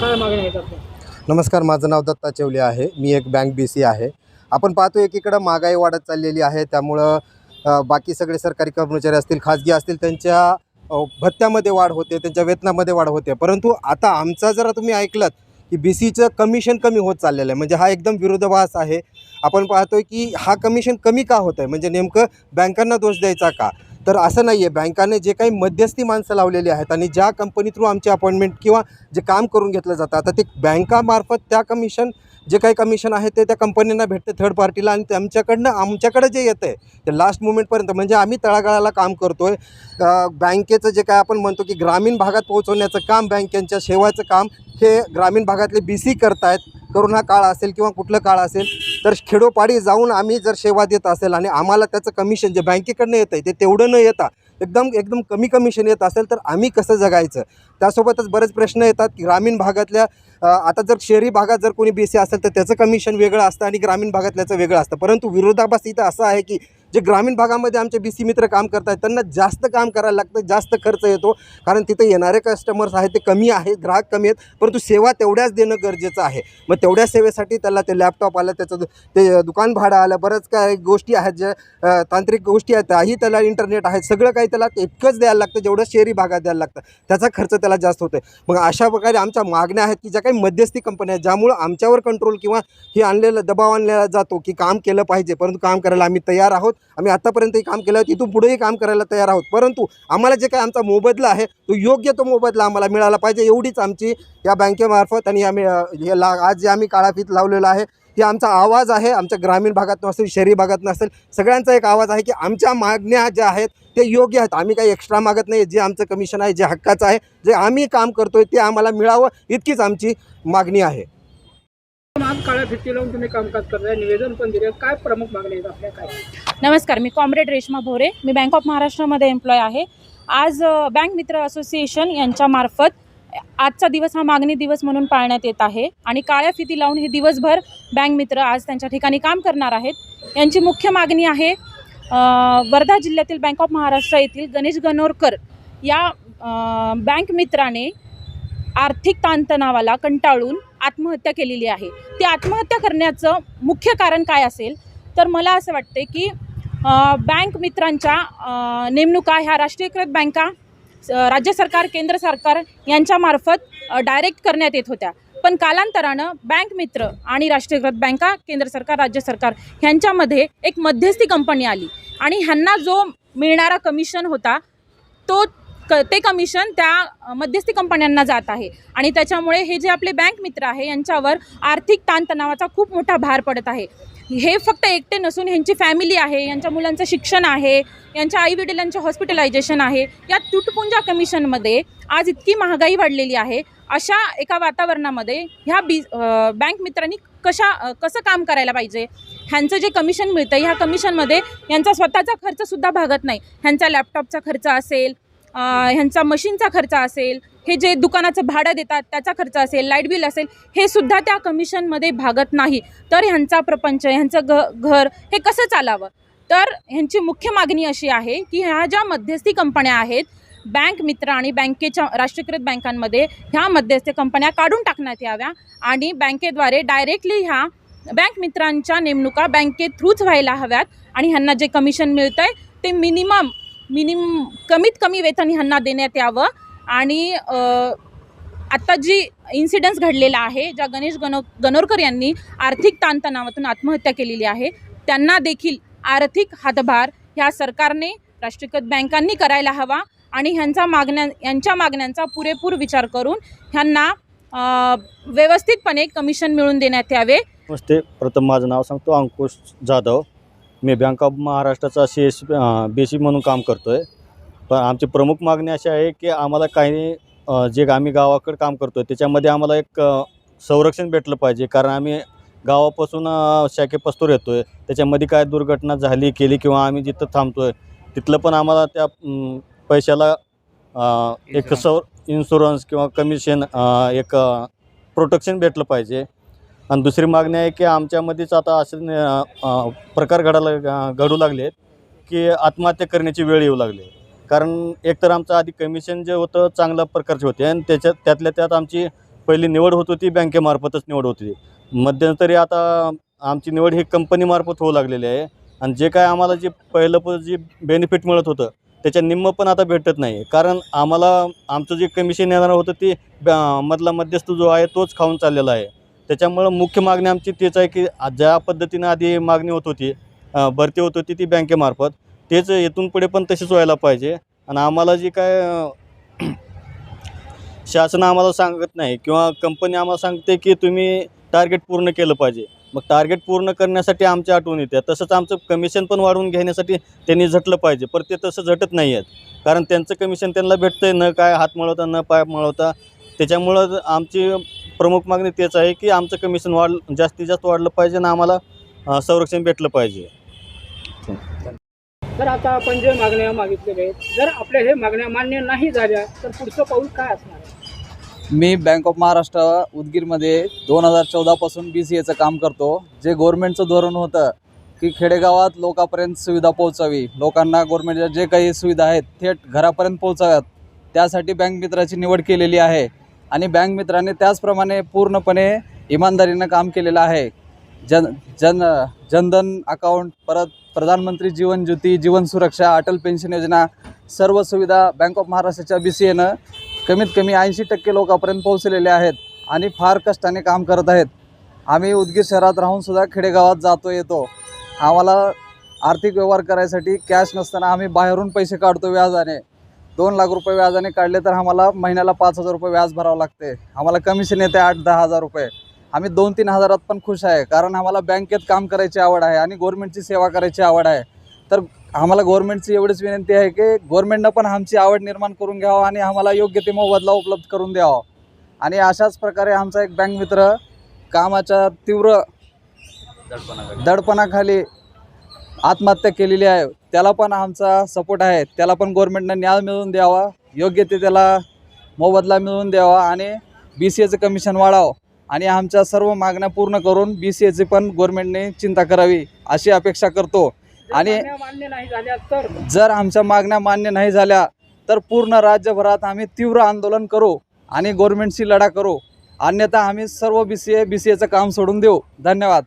काय आहेत आपल्या? नमस्कार माझं नाव दत्ता चेवले आहे. मी एक बँक बी सी आहे. आपण पाहतो एकीकडं महागाई वाढत चाललेली आहे. त्यामुळं अ, बाकी सगळे सरकारी कर्मचारी असतील खाजगी असतील त्यांच्या अ, भत्त्यामध्ये वाढ होते त्यांच्या वेतनामध्ये वाढ होते. परंतु आता आमचा जरा तुम्ही ऐकलं की बी सीचं कमिशन कमी होत चाललेलं आहे म्हणजे हा एकदम विरोधाभास आहे. आपण पाहतोय की हा कमिशन कमी का होत आहे म्हणजे नेमकं बँकांना दोष द्यायचा का? तर असं नाही आहे बँकाने जे काही मध्यस्थी माणसं लावलेली आहेत आणि ज्या कंपनी थ्रू आमची अपॉइंटमेंट किंवा जे काम करून घेतलं जातं आता ते बँकामार्फत त्या कमिशन जे काही कमिशन आहे ते त्या कंपन्यांना भेटते थर्ड पार्टीला आणि आमच्याकडनं आमच्याकडे जे येतं आहे ते लास्ट मुमेंटपर्यंत म्हणजे आम्ही तळागाळाला काम करतो आहे बँकेचं जे काय आपण म्हणतो की ग्रामीण भागात पोहोचवण्याचं काम बँकेच्या सेवाचं काम हे ग्रामीण भागातले बी सी करतायत. करोना काळ असेल किंवा कुठलं काळ असेल तर खेडोपाडी जाऊन आम्ही जर सेवा देत असेल आणि आम्हाला त्याचं कमिशन जे बँकेकडनं येतं आहे ते तेवढं न येता एकदम एकदम कमी कमिशन येत असेल तर आम्ही कसं जगायचं? त्यासोबतच बरेच प्रश्न येतात की ग्रामीण भागातल्या आता जर शहरी भागात जर कोणी बी सी असेल तर त्याचं कमिशन वेगळं असतं आणि ग्रामीण भागातल्याचं वेगळं असतं. परंतु विरोधाभास इथं असं आहे की जे ग्रामीण भागामध्ये आमचे बी सी मित्र काम करतात त्यांना जास्त काम करायला लागतं जास्त खर्च येतो. कारण तिथे येणारे कस्टमर्स आहेत ते कमी आहेत ग्राहक कमी आहेत परंतु सेवा तेवढ्याच देणं गरजेचं आहे. मग तेवढ्या सेवेसाठी त्याला ते लॅपटॉप आलं त्याचं ते दुकान भाडं आलं बरंच काय गोष्टी आहेत ज्या तांत्रिक गोष्टी आहेत त्याही त्याला इंटरनेट आहेत सगळं काही त्याला इतकंच द्यायला लागतं जेवढं शहरी भागात द्यायला लागतं. त्याचा खर्च त्याला जास्त होतो आहे मग अशा प्रकारे आमच्या मागण्या आहेत की ज्या काही मध्यस्थी कंपन्या आहेत ज्यामुळं आमच्यावर कंट्रोल किंवा हे आणलेलं दबाव आणलेला जातो की काम केलं पाहिजे परंतु काम करायला आम्ही तयार आहोत. आम्ही आत्तापर्यंतही काम केलं तिथून पुढेही काम करायला तयार आहोत. परंतु आम्हाला जे काय आमचा मोबदला आहे तो योग्य तो मोबदला आम्हाला मिळाला पाहिजे एवढीच आमची या बँकेमार्फत आणि आम्ही हे ला आज जे आम्ही काळाफीत लावलेलं आहे हे आमचा आवाज आहे आमच्या ग्रामीण भागात असेल शहरी भागात असेल सगळ्यांचा एक आवाज आहे की आमच्या मागण्या ज्या आहेत ते योग्य आहेत. आम्ही काही एक्स्ट्रा मागत नाही जे आमचं कमिशन आहे जे हक्काचं आहे जे आम्ही काम करतोय ते आम्हाला मिळावं इतकीच आमची मागणी आहे. काळ्या फिरती लावून तुम्ही कामकाज करताय निवेदन पण दिले काय प्रमुख मागणी आहेत आपल्या? काय? नमस्कार मी कॉम्रेड रेश्मा भोरे. मी बँक ऑफ महाराष्ट्रामध्ये एम्प्लॉय आहे. आज बँक मित्र असोसिएशन यांच्यामार्फत आजचा दिवस हा मागणी दिवस म्हणून पाळण्यात येत आहे. आणि काळ्या फिती लावून हे दिवसभर बँक मित्र आज त्यांच्या ठिकाणी काम करणार आहेत. यांची मुख्य मागणी आहे वर्धा जिल्ह्यातील बँक ऑफ महाराष्ट्र येथील गणेश गणोरकर या बँक मित्राने आर्थिक ताणतणावाला कंटाळून आत्महत्या केलेली आहे. ती आत्महत्या करण्याचं मुख्य कारण काय असेल? तर मला असं वाटते की बँक मित्रांच्या नेमणुका ह्या राष्ट्रीयकृत बँका स- राज्य सरकार केंद्र सरकार यांच्यामार्फत डायरेक्ट करण्यात येत होत्या. पण कालांतरानं बँक मित्र आणि राष्ट्रीयकृत बँका केंद्र सरकार राज्य सरकार ह्यांच्यामध्ये एक मध्यस्थी कंपनी आली. आणि ह्यांना जो मिळणारा कमिशन होता तो क ते कमिशन त्या मध्यस्थी कंपन्यांना जात आहे. आणि त्याच्यामुळे हे जे आपले बँक मित्र आहे यांच्यावर आर्थिक ताणतणावाचा खूप मोठा भार पडत आहे. हे फक्त एकटे नसून ह्यांची फॅमिली आहे यांच्या मुलांचं शिक्षण आहे यांच्या आईवडिलांचे हॉस्पिटलायझेशन आहे या तुटपुंजा कमिशनमध्ये आज इतकी महागाई वाढलेली आहे. अशा एका वातावरणामध्ये ह्या बी बँक मित्रांनी कशा कसं काम करायला पाहिजे? ह्यांचं जे कमिशन मिळतं ह्या कमिशनमध्ये यांचा स्वतःचा खर्चसुद्धा भागत नाही. ह्यांचा लॅपटॉपचा खर्च असेल ह्यांचा मशीनचा खर्च असेल हे जे दुकानाचं भाडं देतात त्याचा खर्च असेल लाइट बिल असेल हे सुद्धा त्या कमिशनमध्ये भागत नाही. तर ह्यांचा प्रपंच ह्यांचं घ घर हे कसं चालावं? तर ह्यांची मुख्य मागणी अशी आहे की ह्या ज्या मध्यस्थी कंपन्या आहेत बँक मित्र आणि बँकेच्या राष्ट्रीयकृत बँकांमध्ये ह्या मध्यस्थी कंपन्या काढून टाकण्यात याव्या आणि बँकेद्वारे डायरेक्टली ह्या बँक मित्रांच्या नेमणुका बँके थ्रूच व्हायला हव्यात आणि ह्यांना जे कमिशन मिळतं आहे ते मिनिमम मिनिम कमीत कमी वेतन ह्यांना देण्यात यावं. आणि आत्ता जी इन्सिडन्स घडलेला आहे ज्या गणेश गनो गणोरकर यांनी आर्थिक ताणतणावातून आत्महत्या केलेली आहे त्यांना देखील आर्थिक हातभार ह्या सरकारने राष्ट्रीयकृत बँकांनी करायला हवा आणि ह्यांचा मागण्या यांच्या मागण्यांचा पुरेपूर विचार करून ह्यांना व्यवस्थितपणे कमिशन मिळून देण्यात यावे. नमस्ते. प्रथम माझं नाव सांगतो. अंकुश जाधव. मी बँक ऑफ महाराष्ट्राचा सी एस बी सी म्हणून काम करतो आहे पण आमची प्रमुख मागणी अशी आहे की आम्हाला काही जे आम्ही गावाकडे काम करतो आहे त्याच्यामध्ये आम्हाला एक संरक्षण भेटलं पाहिजे. कारण आम्ही गावापासून अ, शाखेपस्तूर येतो आहे त्याच्यामध्ये काय दुर्घटना झाली केली किंवा आम्ही जिथं थांबतो आहे तिथलं पण आम्हाला त्या पैशाला एक सौ इन्शुरन्स किंवा कमिशन एक प्रोटेक्शन भेटलं पाहिजे. आणि दुसरी मागणी आहे की आमच्यामध्येच आता असे प्रकार घडायला घडू लागले आहेत की आत्महत्या करण्याची वेळ येऊ लागली कारण एकतर आमचं आधी कमिशन जे होतं चांगल्या प्रकारचे होते आणि त्याच्यात त्यातल्या त्यात आमची पहिली निवड होत होती बँकेमार्फतच निवड होती मध्यंतरी आता आमची निवड ही कंपनीमार्फत होऊ लागलेली आहे आणि जे काय आम्हाला जे पहिलं जे बेनिफिट मिळत होतं त्याच्या निम्म पण आता भेटत नाही. कारण आम्हाला आमचं जे कमिशन येणार होतं ते ब- मधला मध्यस्थ जो आहे तोच खाऊन चाललेला आहे. त्याच्यामुळं मुख्य मागणी आमची तेच आहे की ज्या पद्धतीनं आधी मागणी होत होती भरती होत होती ती बँकेमार्फत तेच येथून पुढे पण तशीच व्हायला पाहिजे. आणि आम्हाला जी काय शासन आम्हाला सांगत नाही किंवा कंपनी आम्हाला सांगते की तुम्ही टार्गेट पूर्ण केलं पाहिजे. मग टार्गेट पूर्ण करण्यासाठी आमच्या आठवण येते. तसंच आमचं कमिशन पण वाढवून घेण्यासाठी त्यांनी झटलं पाहिजे पर ते तसं झटत नाही आहेत. कारण त्यांचं कमिशन त्यांना भेटतं आहे न काय हात मळवता न पाय मळवता. त्याच्यामुळं आमची प्रमुख मागणी तेच आहे की आमचं कमिशन वाढ जास्तीत जास्त वाढलं पाहिजे आणि आम्हाला संरक्षण भेटलं पाहिजे. तर आता आपण जे मागण्या मागितलेल्या आहेत जर आपल्या हे मागण्या मान्य नाही झाल्या तर पुढचं पाऊल काय असणार मी बँक ऑफ महाराष्ट्र उदगीरमध्ये दोन हजार चौदापासून बी सी एचं काम करतो. जे गव्हर्नमेंटचं धोरण होतं की खेडेगावात लोकांपर्यंत सुविधा पोहोचावी. लोकांना गव्हर्नमेंटच्या जे काही सुविधा आहेत थेट घरापर्यंत पोहोचाव्यात. त्यासाठी बँक मित्राची निवड केलेली आहे. आणि बँक मित्राने त्याचप्रमाणे पूर्णपणे इमानदारीनं काम केलेलं आहे. जन जन जनधन अकाउंट परत प्रधानमंत्री जीवन ज्योती जीवन सुरक्षा अटल पेन्शन योजना सर्व सुविधा बँक ऑफ महाराष्ट्राच्या बी सी एनं कमीत कमी ऐंशी टक्के लोकांपर्यंत पोहोचलेले आहेत आणि फार कष्टाने काम करत आहेत. आम्ही उदगीर शहरात राहूनसुद्धा खेडेगावात जातो येतो. आम्हाला आर्थिक व्यवहार करायसाठी कॅश नसताना आम्ही बाहेरून पैसे काढतो व्याजाने. दोन लाख रुपये व्याजाने काढले तर आम्हाला महिन्याला पाच हजार रुपये व्याज भरावं लागते. आम्हाला कमिशन येते आठ दहा हजार रुपये. आम्ही दोन तीन हजारात पण खुश आहे कारण आम्हाला बँकेत काम करायची आवड आहे आणि गव्हर्नमेंटची सेवा करायची आवड आहे. तर आम्हाला गव्हर्नमेंटची एवढीच विनंती आहे की गव्हर्नमेंटनं पण आमची आवड निर्माण करून घ्यावं आणि आम्हाला योग्य ते मोबदला उपलब्ध करून द्यावा. आणि अशाच प्रकारे आमचा एक बँक मित्र कामाच्या तीव्र दडपणाखाली. आत्महत्या केलेली आहे. त्याला पण आमचा सपोर्ट आहे. त्याला पण गव्हर्नमेंटनं न्याय मिळवून द्यावा. योग्य ते त्याला मोबदला मिळवून द्यावा आणि बी सी एचं कमिशन वाढावं. आणि आमच्या सर्व मागण्या पूर्ण करून बी सी एची पण गव्हर्नमेंटने चिंता करावी अशी अपेक्षा करतो. आणि- मागण्या मान्य नाही झाल्या तर? जर आमच्या मागण्या मान्य नाही झाल्या तर पूर्ण राज्यभरात आम्ही तीव्र आंदोलन करू आणि गव्हर्नमेंटशी लढा करू. अन्यथा आम्ही सर्व B C A B C एचं काम सोडून देऊ. धन्यवाद.